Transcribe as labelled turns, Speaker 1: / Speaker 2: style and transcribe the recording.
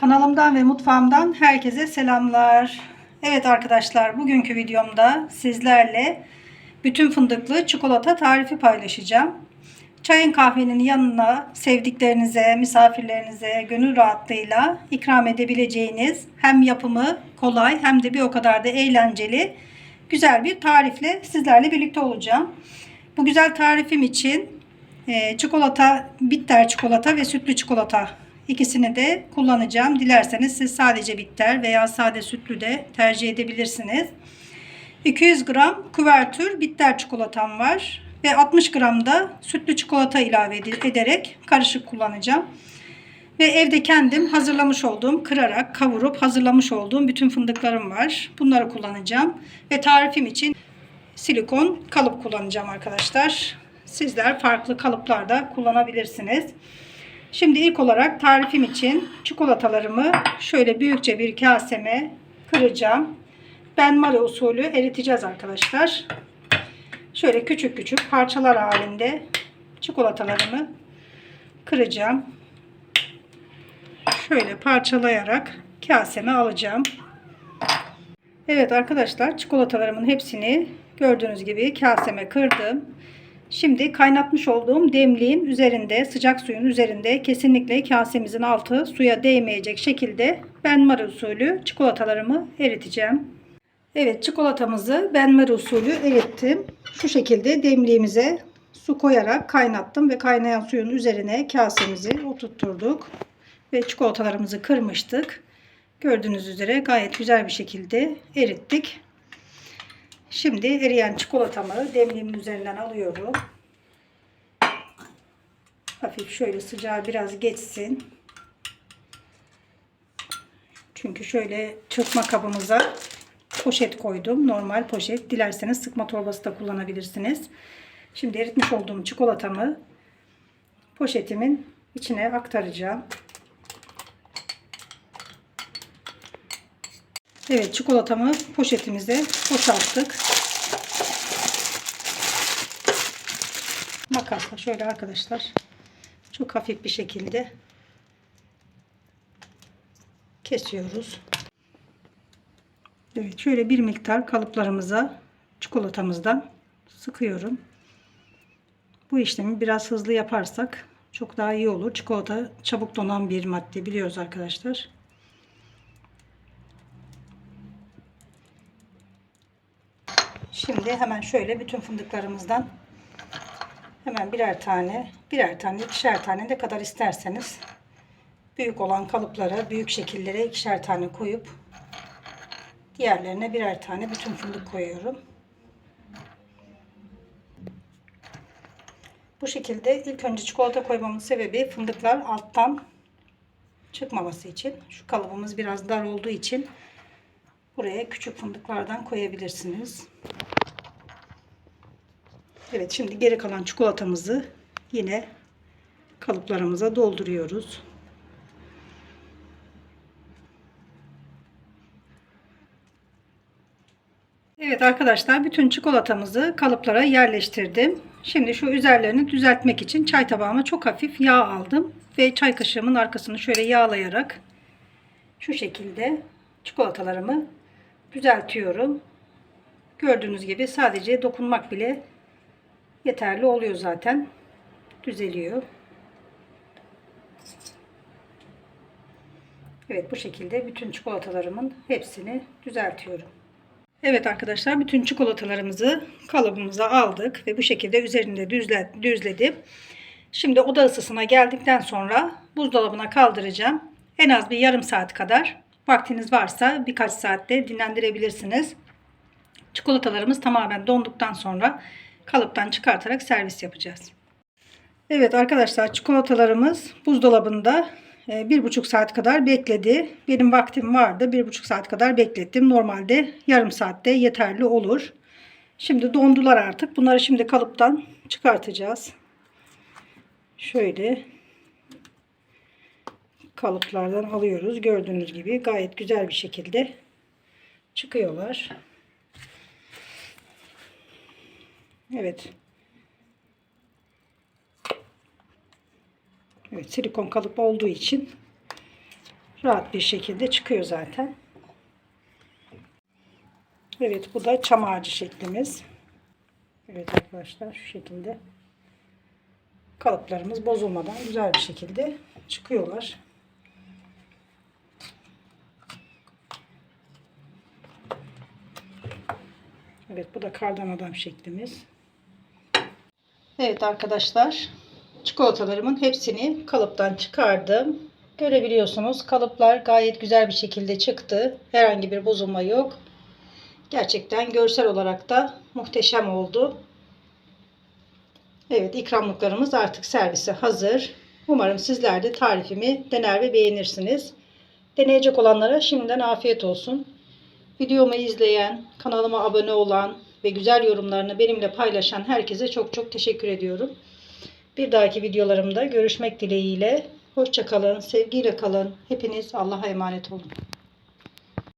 Speaker 1: Kanalımdan ve mutfağımdan herkese selamlar. Evet arkadaşlar bugünkü videomda sizlerle bütün fındıklı çikolata tarifi paylaşacağım. Çayın kahvenin yanına sevdiklerinize, misafirlerinize gönül rahatlığıyla ikram edebileceğiniz hem yapımı kolay hem de bir o kadar da eğlenceli güzel bir tarifle sizlerle birlikte olacağım. Bu güzel tarifim için e, çikolata, bitter çikolata ve sütlü çikolata ikisini de kullanacağım. Dilerseniz siz sadece bitter veya sade sütlü de tercih edebilirsiniz. 200 gram kuvertür bitter çikolatam var ve 60 gram da sütlü çikolata ilave ederek karışık kullanacağım. Ve evde kendim hazırlamış olduğum, kırarak, kavurup hazırlamış olduğum bütün fındıklarım var. Bunları kullanacağım. Ve tarifim için silikon kalıp kullanacağım arkadaşlar. Sizler farklı kalıplarda kullanabilirsiniz. Şimdi ilk olarak tarifim için çikolatalarımı şöyle büyükçe bir kaseme kıracağım. Ben mare usulü eriteceğiz arkadaşlar. Şöyle küçük küçük parçalar halinde çikolatalarımı kıracağım. Şöyle parçalayarak kaseme alacağım. Evet arkadaşlar çikolatalarımın hepsini gördüğünüz gibi kaseme kırdım. Şimdi kaynatmış olduğum demliğin üzerinde sıcak suyun üzerinde kesinlikle kasemizin altı suya değmeyecek şekilde benmari usulü çikolatalarımı eriteceğim. Evet çikolatamızı benmari usulü erittim. Şu şekilde demliğimize su koyarak kaynattım ve kaynayan suyun üzerine kasemizi oturtturduk. Ve çikolatalarımızı kırmıştık. Gördüğünüz üzere gayet güzel bir şekilde erittik. Şimdi eriyen çikolatamı demliğimin üzerinden alıyorum. Hafif şöyle sıcağı biraz geçsin. Çünkü şöyle çırpma kabımıza poşet koydum. Normal poşet. Dilerseniz sıkma torbası da kullanabilirsiniz. Şimdi eritmiş olduğum çikolatamı poşetimin içine aktaracağım. Evet çikolatamı poşetimize boşalttık. Makasla şöyle arkadaşlar çok hafif bir şekilde kesiyoruz. Evet şöyle bir miktar kalıplarımıza çikolatamızdan sıkıyorum. Bu işlemi biraz hızlı yaparsak çok daha iyi olur. Çikolata çabuk donan bir madde biliyoruz arkadaşlar. Şimdi hemen şöyle bütün fındıklarımızdan hemen birer tane, birer tane, ikişer tane ne kadar isterseniz büyük olan kalıplara, büyük şekillere ikişer tane koyup diğerlerine birer tane bütün fındık koyuyorum. Bu şekilde ilk önce çikolata koymamın sebebi fındıklar alttan çıkmaması için. Şu kalıbımız biraz dar olduğu için buraya küçük fındıklardan koyabilirsiniz. Evet şimdi geri kalan çikolatamızı yine kalıplarımıza dolduruyoruz. Evet arkadaşlar bütün çikolatamızı kalıplara yerleştirdim. Şimdi şu üzerlerini düzeltmek için çay tabağıma çok hafif yağ aldım. Ve çay kaşığımın arkasını şöyle yağlayarak şu şekilde çikolatalarımı düzeltiyorum. Gördüğünüz gibi sadece dokunmak bile yeterli oluyor zaten. Düzeliyor. Evet bu şekilde bütün çikolatalarımın hepsini düzeltiyorum. Evet arkadaşlar bütün çikolatalarımızı kalıbımıza aldık ve bu şekilde üzerinde düzle, düzledim. Şimdi oda ısısına geldikten sonra buzdolabına kaldıracağım. En az bir yarım saat kadar vaktiniz varsa birkaç saatte dinlendirebilirsiniz. Çikolatalarımız tamamen donduktan sonra kalıptan çıkartarak servis yapacağız. Evet arkadaşlar çikolatalarımız buzdolabında e, bir buçuk saat kadar bekledi. Benim vaktim vardı. Bir buçuk saat kadar beklettim. Normalde yarım saatte yeterli olur. Şimdi dondular artık. Bunları şimdi kalıptan çıkartacağız. Şöyle kalıplardan alıyoruz. Gördüğünüz gibi gayet güzel bir şekilde çıkıyorlar. Evet. Evet silikon kalıp olduğu için rahat bir şekilde çıkıyor zaten. Evet bu da çam ağacı şeklimiz. Evet arkadaşlar şu şekilde kalıplarımız bozulmadan güzel bir şekilde çıkıyorlar. Evet bu da kardan adam şeklimiz. Evet arkadaşlar çikolatalarımın hepsini kalıptan çıkardım. Görebiliyorsunuz kalıplar gayet güzel bir şekilde çıktı. Herhangi bir bozulma yok. Gerçekten görsel olarak da muhteşem oldu. Evet ikramlıklarımız artık servise hazır. Umarım sizler de tarifimi dener ve beğenirsiniz. Deneyecek olanlara şimdiden afiyet olsun. Videomu izleyen, kanalıma abone olan ve güzel yorumlarını benimle paylaşan herkese çok çok teşekkür ediyorum. Bir dahaki videolarımda görüşmek dileğiyle. Hoşçakalın, sevgiyle kalın. Hepiniz Allah'a emanet olun.